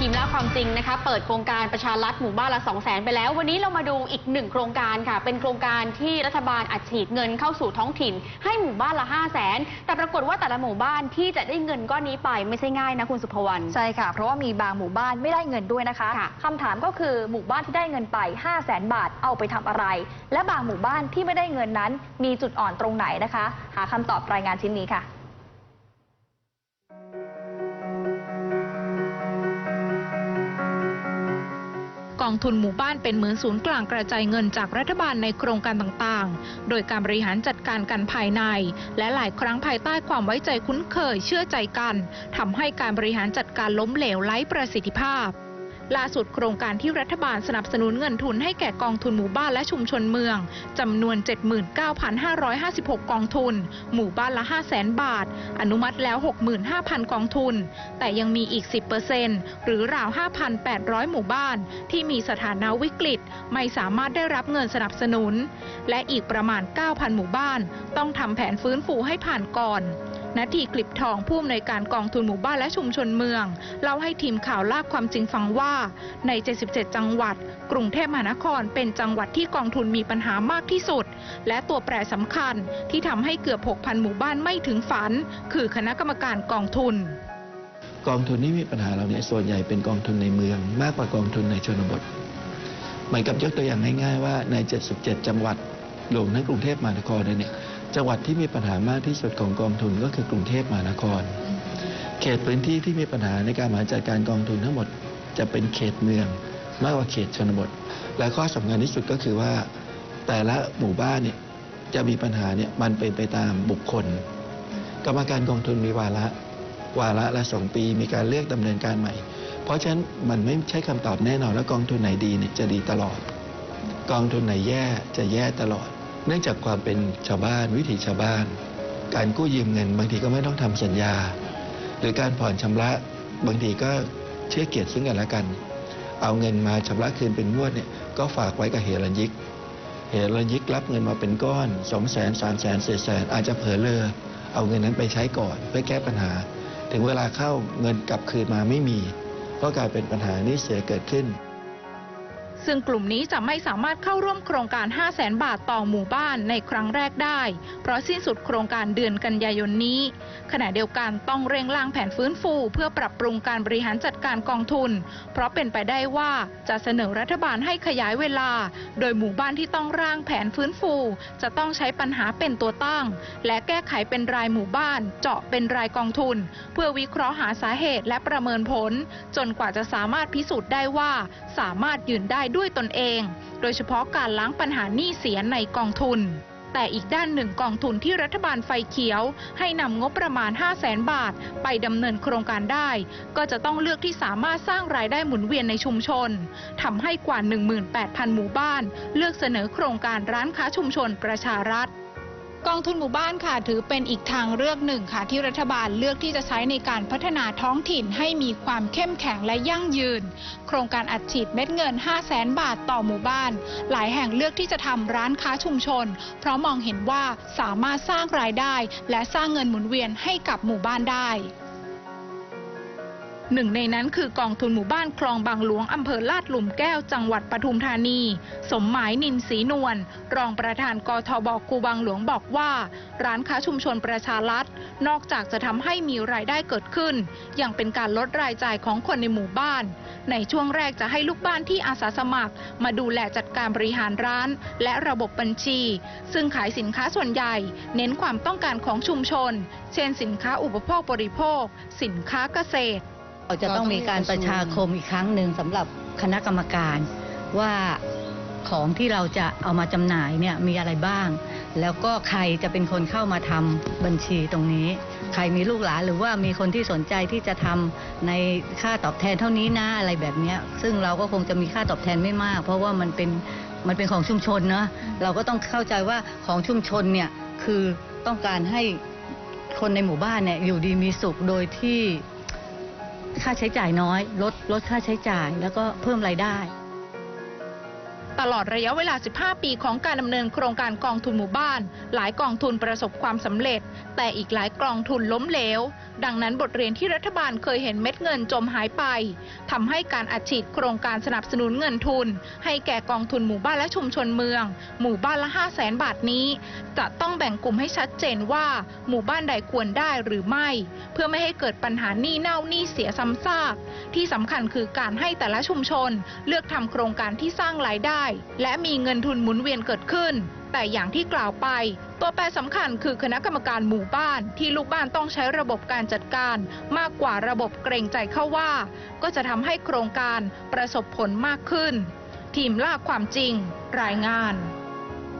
ทีมล่าความจริงนะคะ เปิดโครงการประชารัฐหมู่บ้านละ 2 0 0แสนไปแล้ว วันนี้เรามาดูอีกหนึ่งโครงการค่ะ เป็นโครงการที่รัฐบาลอัดฉีดเงินเข้าสู่ท้องถิ่น ให้หมู่บ้านละ 5 0 0แสนแต่ปรากฏว่าแต่ละหมู่บ้านที่จะได้เงินก้อนนี้ไปไม่ใช่ง่ายนะคุณสุภวรรณใช่ค่ะ เพราะว่ามีบางหมู่บ้านไม่ได้เงินด้วยนะคะค่ะคำถามก็คือหมู่บ้านที่ได้เงินไป 5 0 0แสนบาทเอาไปทำอะไร และบางหมู่บ้านที่ไม่ได้เงินนั้น มีจุดอ่อนตรงไหนนะคะ หาคำตอบรายงานชิ้นนี้ค่ะ องทุนหมู่บ้านเป็นเหมือนศูนย์กลางกระจายเงินจากรัฐบาลในโครงการต่างๆ โดยการบริหารจัดการกันภายใน และหลายครั้งภายใต้ความไว้ใจคุ้นเคยเชื่อใจกันทำให้การบริหารจัดการล้มเหลวไร้ประสิทธิภาพ ล่าสุดโครงการที่รัฐบาลสนับสนุนเงินทุนให้แก่กองทุนหมู่บ้านและชุมชนเมืองจำนวน 79,556 กองทุน หมู่บ้านละ 5 0 0แสนบาท อนุมัติแล้ว 65,000 กองทุน แต่ยังมีอีก 10%หรือราว 5,800 หมู่บ้าน ที่มีสถานะวิกฤต ไม่สามารถได้รับเงินสนับสนุน และอีกประมาณ 9,000 หมู่บ้าน ต้องทำแผนฟื้นฟูให้ผ่านก่อน นาทีกลิบทองผู้อำนวยการกองทุนหมู่บ้านและชุมชนเมือง เล่าให้ทีมข่าวลากความจริงฟังว่า ใน 77 จังหวัด กรุงเทพมหานครเป็นจังหวัดที่กองทุนมีปัญหามากที่สุด และตัวแปรสำคัญที่ทำให้เกือบ 6,000 หมู่บ้านไม่ถึงฝัน คือคณะกรรมการกองทุน กองทุนที่มีปัญหาเหล่านี้ส่วนใหญ่เป็นกองทุนในเมือง มากกว่ากองทุนในชนบทเหมือนกับยกตัวอย่างง่ายๆว่าใน 77 จังหวัดรวมทั้งกรุงเทพมหานครเลยเนี่ย จังหวัดที่มีปัญหามากที่สุดของกองทุนก็คือกรุงเทพมหานคร เขตพื้นที่ที่มีปัญหาในการบริหารจัดการกองทุนทั้งหมดจะเป็นเขตเมืองมากกว่าเขตชนบท และข้อสำคัญที่สุดก็คือว่า แต่ละหมู่บ้านเนี่ยจะมีปัญหาเนี่ยมันเป็นไปตามบุคคล กรรมการกองทุนมีวาระวาระละสองปีมีการเลือกดำเนินการใหม่ เพราะฉะนั้นมันไม่ใช่คำตอบแน่นอนแล้วกองทุนไหนดีเนี่ยจะดีตลอด กองทุนไหนแย่จะแย่ตลอด เนื่องจากความเป็นชาวบ้านวิถีชาวบ้าน การกู้ยืมเงิน บางทีก็ไม่ต้องทำสัญญา หรือการผ่อนชำระบางทีก็เชื่อเกียรติซึ่งกันและกัน เอาเงินมาชำระคืนเป็นงวดเนี่ยก็ฝากไว้กับเฮรัญยิกเฮรัญยิกรับเงินมาเป็นก้อน2 0 0 0 0 0 3 0 0 0 0 4 0 0 0อาจจะเผลอเลอเอาเงินนั้นไปใช้ก่อนเพื่อแก้ปัญหา ถึงเวลาเข้าเงินกลับคืนมาไม่มี ก็กลายเป็นปัญหานี้เสียเกิดขึ้น ซึ่งกลุ่มนี้จะไม่สามารถเข้าร่วมโครงการ 5 0 0แสนบาทต่อหมู่บ้านในครั้งแรกได้ เพราะสิ้นสุดโครงการเดือนกันยายนนี้ ขณะเดียวกันต้องเร่งร่างแผนฟื้นฟู เพื่อปรับปรุงการบริหารจัดการกองทุน เพราะเป็นไปได้ว่าจะเสนอรัฐบาลให้ขยายเวลา โดยหมู่บ้านที่ต้องร่างแผนฟื้นฟู จะต้องใช้ปัญหาเป็นตัวตั้ง และแก้ไขเป็นรายหมู่บ้าน เจาะเป็นรายกองทุน เพื่อวิเคราะห์หาสาเหตุและประเมินผล จนกว่าจะสามารถพิสูจน์ได้ว่า สามารถยืนได้ด้วยตนเอง โดยเฉพาะการล้างปัญหาหนี้เสียในกองทุน แต่อีกด้านหนึ่งกองทุนที่รัฐบาลไฟเขียว ให้นำงบประมาณ 5 0 0แสนบาท ไปดำเนินโครงการได้ ก็จะต้องเลือกที่สามารถสร้างรายได้หมุนเวียนในชุมชนทำให้กว่า 18,000 หมู่บ้าน เลือกเสนอโครงการร้านค้าชุมชนประชารัฐ กองทุนหมู่บ้านค่ะถือเป็นอีกทางเลือกหนึ่งค่ะ ที่รัฐบาลเลือกที่จะใช้ในการพัฒนาท้องถิ่นให้มีความเข้มแข็งและยั่งยืน โครงการอัดฉีดเม็ดเงิน 5 0 0แสนบาทต่อหมู่บ้าน หลายแห่งเลือกที่จะทำร้านค้าชุมชน เพราะมองเห็นว่าสามารถสร้างรายได้ และสร้างเงินหมุนเวียนให้กับหมู่บ้านได้ หนึ่งในนั้นคือกองทุนหมู่บ้านคลองบางหลวงอำเภอลาดหลุมแก้วจังหวัดปทุมธานี สมหมายนินศรีนวลรองประธานกทบกูบางหลวงบอกว่า ร้านค้าชุมชนประชารัฐ นอกจากจะทำให้มีรายได้เกิดขึ้น ยังเป็นการลดรายจ่ายของคนในหมู่บ้าน ในช่วงแรกจะให้ลูกบ้านที่อาสาสมัคร มาดูแลจัดการบริหารร้าน และระบบบัญชี ซึ่งขายสินค้าส่วนใหญ่ เน้นความต้องการของชุมชน เช่น สินค้าอุปโภคบริโภค สินค้าเกษตร เราจะต้องมีการประชาคมอีกครั้งหนึ่งสำหรับคณะกรรมการว่าของที่เราจะเอามาจำหน่ายเนี่ยมีอะไรบ้าง แล้วก็ใครจะเป็นคนเข้ามาทำบัญชีตรงนี้ ใครมีลูกหลานหรือว่ามีคนที่สนใจที่จะทำในค่าตอบแทนเท่านี้นะอะไรแบบนี้ซึ่งเราก็คงจะมีค่าตอบแทนไม่มาก เพราะว่ามันเป็นมันเป็นของชุมชนเนาะเราก็ต้องเข้าใจว่าของชุมชนเนี่ยคือต้องการให้คนในหมู่บ้านเนี่ยอยู่ดีมีสุขโดยที่ ค่าใช้จ่ายน้อยลดลดค่าใช้จ่ายแล้วก็เพิ่มรายได้ ตลอดระยะเวลา 15 ปีของการดำเนินโครงการกองทุนหมู่บ้าน หลายกองทุนประสบความสำเร็จ แต่อีกหลายกองทุนล้มเหลว ดังนั้นบทเรียนที่รัฐบาลเคยเห็นเม็ดเงินจมหายไปทำให้การอัดฉีดโครงการสนับสนุนเงินทุน ให้แก่กองทุนหมู่บ้านและชุมชนเมือง หมู่บ้านละ 5 0 0แสนบาทนี้ จะต้องแบ่งกลุ่มให้ชัดเจนว่า หมู่บ้านใดควรได้หรือไม่ เพื่อไม่ให้เกิดปัญหาหนี้เน่าหนี้เสียซ้ำซากที่สำคัญคือการให้แต่ละชุมชน เลือกทำโครงการที่สร้างรายได้และมีเงินทุนหมุนเวียนเกิดขึ้น แต่อย่างที่กล่าวไป ตัวแปรสำคัญคือคณะกรรมการหมู่บ้านที่ลูกบ้านต้องใช้ระบบการจัดการ มากกว่าระบบเกรงใจเข้าว่า ก็จะทำให้โครงการประสบผลมากขึ้น ทีมล่าความจริง รายงาน